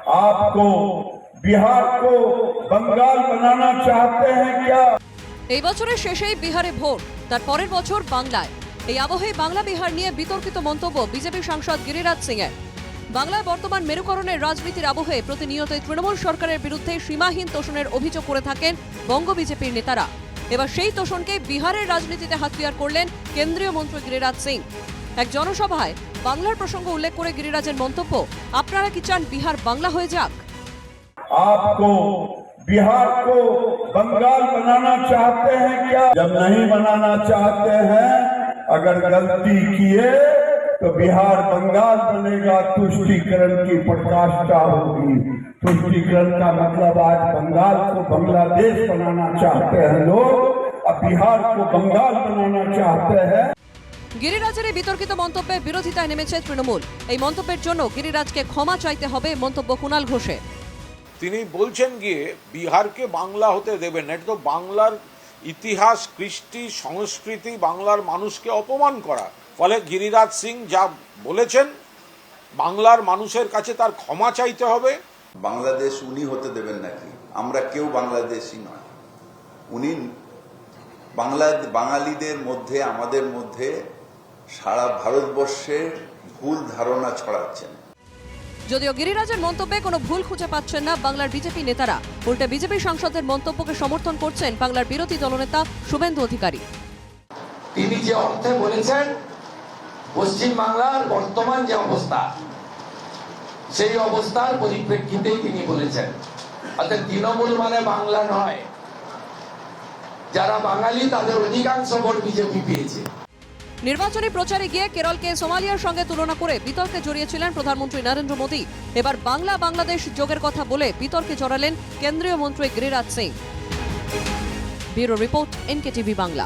आपको बिहार को बंगाल बनाना चाहते हैं क्या এই বছরের শেষেই বিহারে ভোট তার পরের বছর বাংলায় এই আবহে বাংলা বিহার নিয়ে বিতর্কিত মন্তব্য বিজেপি সাংসদ গিরিরাজ সিং এর বাংলায় বর্তমান মেরুকরণের রাজনীতির আবহে প্রতিনিয়তই তৃণমূল সরকারের বিরুদ্ধে সীমাহীন তোষণের অভিযোগ করে থাকেন বঙ্গ বিজেপির নেতারা এবার সেই তোষণকে বিহারের রাজনীতিতে হাতিয়ার করলেন কেন্দ্রীয় মন্ত্রী গিরিরাজ সিং এক জনসভায় বাংলার প্রসঙ্গ উল্লেখ করে গিরিরাজের মন্তব্য আপনারা কি চান বিহার বাংলা হয়ে যাক आपको बिहार को बंगाल बनाना चाहते हैं क्या जब नहीं बनाना चाहते हैं अगर गलती किए तो बिहार बंगाल बनेगा तुष्टिकरण की प्रकाष्ठा होगी तुष्टिकरण का मतलब आज बंगाल को बांग्लादेश बनाना चाहते हैं लोग अब बिहार को बंगाल बनाना चाहते हैं গিরিরাজের এই বিতর্কিত মন্তব্যে বিরোধিতায় নেমেছে তৃণমূল। এই মন্তব্যের জন্য গিরিরাজকে ক্ষমা চাইতে হবে মন্তব্য কুণাল ঘোষে তিনি বলছেন গিয়ে বিহারকে বাংলা হতে দেবেন না। এটা তো বাংলার ইতিহাস কৃষ্টি সংস্কৃতি বাংলার মানুষকে অপমান করা। ফলে গিরিরাজ সিং যা বলেছেন বাংলার মানুষের কাছে তার ক্ষমা চাইতে হবে। বাংলাদেশ উনি হতে দেবেন নাকি? আমরা কেউ বাংলাদেশি নয়। উনি বাংলা বাঙালিদের মধ্যে আমাদের মধ্যে সারা ভারতবর্ষের ভুল ধারণা ছড়াচ্ছেন। যদিও গিরিরাজের মন্তব্যে কোনো ভুল খুঁজে পাচ্ছেন না বাংলার বিজেপি নেতারা। উল্টে বিজেপি সাংসদের মন্তব্যকে সমর্থন করছেন বাংলার বিরোধী দলনেতা শুভেন্দু অধিকারী। তিনি যে অর্থে বলেছেন পশ্চিম বাংলার বর্তমান যে অবস্থা সেই অবস্থার পরিপ্রেক্ষিতেই তিনি বলেছেন। অর্থাৎ তৃণমূল মানে বাংলা নয়। যারা বাঙালি তাদের অধিকাংশ ভোট বিজেপি পেয়েছে। নির্বাচনী প্রচারে গিয়ে কেরলকে সোমালিয়ার সঙ্গে তুলনা করে বিতর্কে জড়িয়েছিলেন প্রধানমন্ত্রী নরেন্দ্র মোদী। এবার বাংলা বাংলাদেশ যোগের কথা বলে বিতর্কে জড়ালেন কেন্দ্রীয় মন্ত্রী Giriraj Singh. Bureau report NKTV Bangla.